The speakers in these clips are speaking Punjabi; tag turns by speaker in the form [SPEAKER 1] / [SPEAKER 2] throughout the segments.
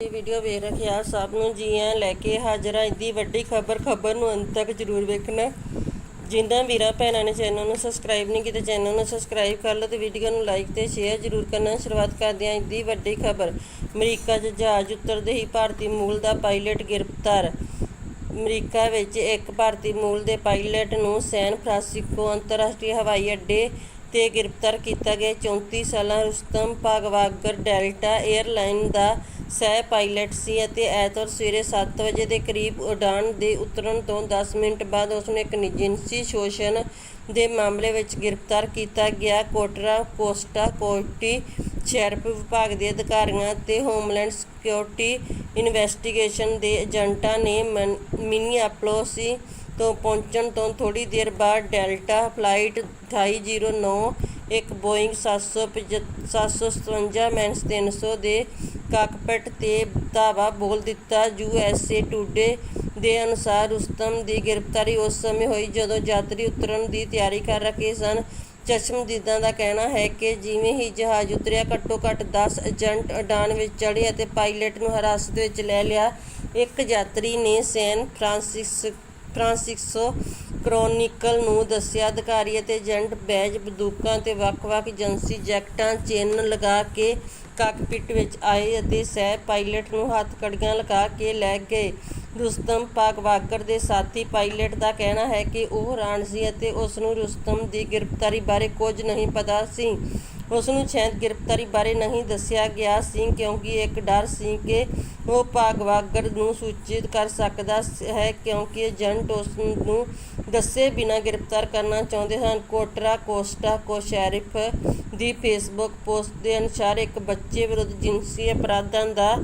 [SPEAKER 1] ਇਹ ਵੀਡੀਓ ਵੇਖ ਰੱਖਿਆ ਸਭ ਨੂੰ ਜੀ ਐ ਲੈ ਕੇ ਹਾਜ਼ਰ ਹਾਂ ਇੱਦੀ ਵੱਡੀ ਖਬਰ ਖਬਰ ਨੂੰ ਅੰਤ ਤੱਕ ਜ਼ਰੂਰ ਵੇਖਣਾ। ਜਿਨ੍ਹਾਂ ਵੀਰਾ ਭੈਣਾਂ ਨੇ ਚੈਨਲ ਨੂੰ ਸਬਸਕ੍ਰਾਈਬ ਨਹੀਂ ਕੀਤਾ, ਚੈਨਲ ਨੂੰ ਸਬਸਕ੍ਰਾਈਬ ਕਰ ਲਓ ਤੇ ਵੀਡੀਓ ਨੂੰ ਲਾਈਕ ਤੇ ਸ਼ੇਅਰ ਜ਼ਰੂਰ ਕਰਨਾ। ਸ਼ੁਰੂਆਤ ਕਰਦੇ ਹਾਂ ਇੱਦੀ ਵੱਡੀ ਖਬਰ। ਅਮਰੀਕਾ 'ਚ ਜਹਾਜ਼ ਉਤਰਦੇ ਹੀ ਭਾਰਤੀ ਮੂਲ ਦਾ ਪਾਇਲਟ ਗ੍ਰਿਫਤਾਰ। ਅਮਰੀਕਾ ਵਿੱਚ ਇੱਕ ਭਾਰਤੀ ਮੂਲ ਦੇ ਪਾਇਲਟ ਨੂੰ ਸੈਨ ਫਰਾਂਸਿਸਕੋ ਅੰਤਰਰਾਸ਼ਟਰੀ ਹਵਾਈ ਅੱਡੇ ਤੇ ਗ੍ਰਿਫਤਾਰ ਕੀਤਾ ਗਿਆ। 34 ਸਾਲਾ ਰੁਸਤਮ ਭਾਗਵਾਗਰ ਡੈਲਟਾ 에ਅਰਲਾਈਨ ਦਾ ਸਹਿ ਪਾਇਲਟ ਸੀ ਅਤੇ ਐਤਵਾਰ ਸਵੇਰੇ 7 ਵਜੇ ਦੇ ਕਰੀਬ ਉਡਾਨ ਦੇ ਉਤਰਨ ਤੋਂ 10 ਮਿੰਟ ਬਾਅਦ ਉਸ ਨੂੰ ਇੱਕ ਜਿਨਸੀ ਸ਼ੋਸ਼ਣ ਦੇ ਮਾਮਲੇ ਵਿੱਚ ਗ੍ਰਿਫਤਾਰ ਕੀਤਾ ਗਿਆ। ਕੋਟਰਾ ਕੋਸਟਾ ਕੋਟੀ ਸ਼ੈਰਪ ਵਿਭਾਗ ਦੇ ਅਧਿਕਾਰੀਆਂ ਤੇ ਹੋਮਲੈਂਡ ਸਿਕਿਉਰਿਟੀ ਇਨਵੈਸਟੀਗੇਸ਼ਨ ਦੇ ਏਜੰਟਾਂ ਨੇ ਮਨ- ਮਿਨੀਐਪੋਲਿਸ ਤੋਂ ਪਹੁੰਚਣ ਤੋਂ ਥੋੜੀ ਦੇਰ ਬਾਅਦ ਡੈਲਟਾ ਫਲਾਈਟ 2809 ਇੱਕ ਬੋਇੰਗ 757 ਮੈਨਸ 300 ਦੇ ਕਾਕਪਿਟ ਤੇ ਧਾਵਾ ਬੋਲ ਦਿੱਤਾ। ਯੂਐਸਏ ਟੂਡੇ ਦੇ ਅਨੁਸਾਰ ਰੁਸਤਮ ਦੀ ਗ੍ਰਿਫਤਾਰੀ ਉਸ ਸਮੇਂ ਹੋਈ ਜਦੋਂ ਯਾਤਰੀ ਉਤਰਨ ਦੀ ਤਿਆਰੀ ਕਰ ਰਹੇ ਸਨ। ਚਸ਼ਮਦੀਦਾਂ ਦਾ ਕਹਿਣਾ ਹੈ ਕਿ ਜਿਵੇਂ ਹੀ ਜਹਾਜ਼ ਉਤਰਿਆ ਘੱਟੋ ਘੱਟ 10 ਏਜੰਟ ਉਡਾਨ ਵਿੱਚ ਚੜ੍ਹੇ ਅਤੇ ਪਾਇਲਟ ਨੂੰ ਹਿਰਾਸਤ ਵਿੱਚ ਲੈ ਲਿਆ। ਇੱਕ ਯਾਤਰੀ ਨੇ ਸੈਨ ਫਰਾਂਸਿਸ ਫਰਾਂਸਿਸਕੋ ਕ੍ਰੋਨਿਕਲ ਨੂੰ ਦੱਸਿਆ, ਅਧਿਕਾਰੀ ਅਤੇ ਏਜੰਟ ਬੈਜ ਬੰਦੂਕਾਂ ਤੇ ਵੱਖ-ਵੱਖ ਏਜੰਸੀ ਜੈਕਟਾਂ, ਚੇਨ ਲਗਾ ਕੇ ਕਾਕਪਿਟ ਵਿੱਚ ਆਏ ਅਤੇ ਸਹਿ ਪਾਇਲਟ ਨੂੰ ਹੱਥ ਕੜੀਆਂ ਲਗਾ ਕੇ ਲੈ ਗਏ। ਰੁਸਤਮ ਪਾਕਵਾਗਰ ਦੇ ਸਾਥੀ ਪਾਇਲਟ ਦਾ ਕਹਿਣਾ ਹੈ ਕਿ ਉਹ ਹੈਰਾਨ ਸੀ ਅਤੇ ਉਸ ਨੂੰ ਰੁਸਤਮ ਦੀ ਗ੍ਰਿਫਤਾਰੀ ਬਾਰੇ ਕੁਝ ਨਹੀਂ ਪਤਾ ਸੀ। ਉਸ ਨੂੰ ਸ਼ਾਇਦ ਗ੍ਰਿਫਤਾਰੀ ਬਾਰੇ ਨਹੀਂ ਦੱਸਿਆ ਗਿਆ ਸੀ, ਕਿਉਂਕਿ ਇੱਕ ਡਰ ਸੀ ਕਿ ਉਹ ਭਾਗਵਾਗਰ ਨੂੰ ਸੂਚਿਤ ਕਰ ਸਕਦਾ ਹੈ, ਕਿਉਂਕਿ ਏਜੰਟ ਉਸ ਨੂੰ ਦੱਸੇ ਬਿਨਾਂ ਗ੍ਰਿਫਤਾਰ ਕਰਨਾ ਚਾਹੁੰਦੇ ਹਨ। ਕੋਟਰਾ ਕੋਸਟਾ ਕੋ ਸ਼ੈਰਿਫ ਦੀ ਫੇਸਬੁੱਕ ਪੋਸਟ ਦੇ ਅਨੁਸਾਰ ਇੱਕ ਬੱਚੇ ਵਿਰੁੱਧ ਜਿਨਸੀ ਅਪਰਾਧਾਂ ਦਾ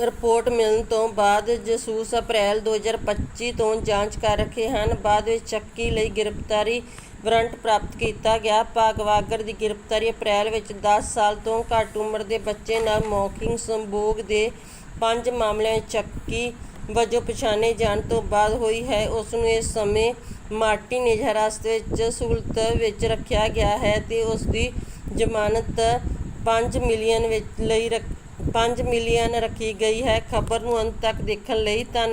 [SPEAKER 1] ਰਿਪੋਰਟ ਮਿਲਣ ਤੋਂ ਬਾਅਦ ਜਸੂਸ ਅਪ੍ਰੈਲ 2025 ਤੋਂ ਜਾਂਚ ਕਰ ਰਹੇ ਹਨ। ਬਾਅਦ ਵਿੱਚ ਚੱਕੀ ਲਈ ਗ੍ਰਿਫਤਾਰੀ ਵਾਰੰਟ ਪ੍ਰਾਪਤ ਕੀਤਾ ਗਿਆ। ਭਾਗਵਾਗਰ ਦੀ ਗ੍ਰਿਫਤਾਰੀ ਅਪ੍ਰੈਲ ਵਿੱਚ 10 ਸਾਲ ਤੋਂ ਘੱਟ ਉਮਰ ਦੇ ਬੱਚੇ ਨਾਲ ਮੌਕਿੰਗ ਸੰਭੋਗ ਦੇ ਪੰਜ ਮਾਮਲਿਆਂ ਚੱਕੀ ਵਜੋਂ ਪਛਾਣੇ ਜਾਣ ਤੋਂ ਬਾਅਦ ਹੋਈ ਹੈ। ਉਸ ਨੂੰ ਇਸ ਸਮੇਂ ਮਾਰਟੀਨੇਜ ਹਿਰਾਸਤ ਵਿੱਚ ਸਹੂਲਤ ਵਿੱਚ ਰੱਖਿਆ ਗਿਆ ਹੈ ਤੇ ਉਸ ਦੀ ਜ਼ਮਾਨਤ 5 ਮਿਲੀਅਨ ਵਿੱਚ ਲਈ 5 ਮਿਲੀਅਨ ਰੱਖੀ ਗਈ ਹੈ। ਖਬਰ ਨੂੰ ਅੰਤ ਤੱਕ ਦੇਖਣ ਲਈ ਧੰਨ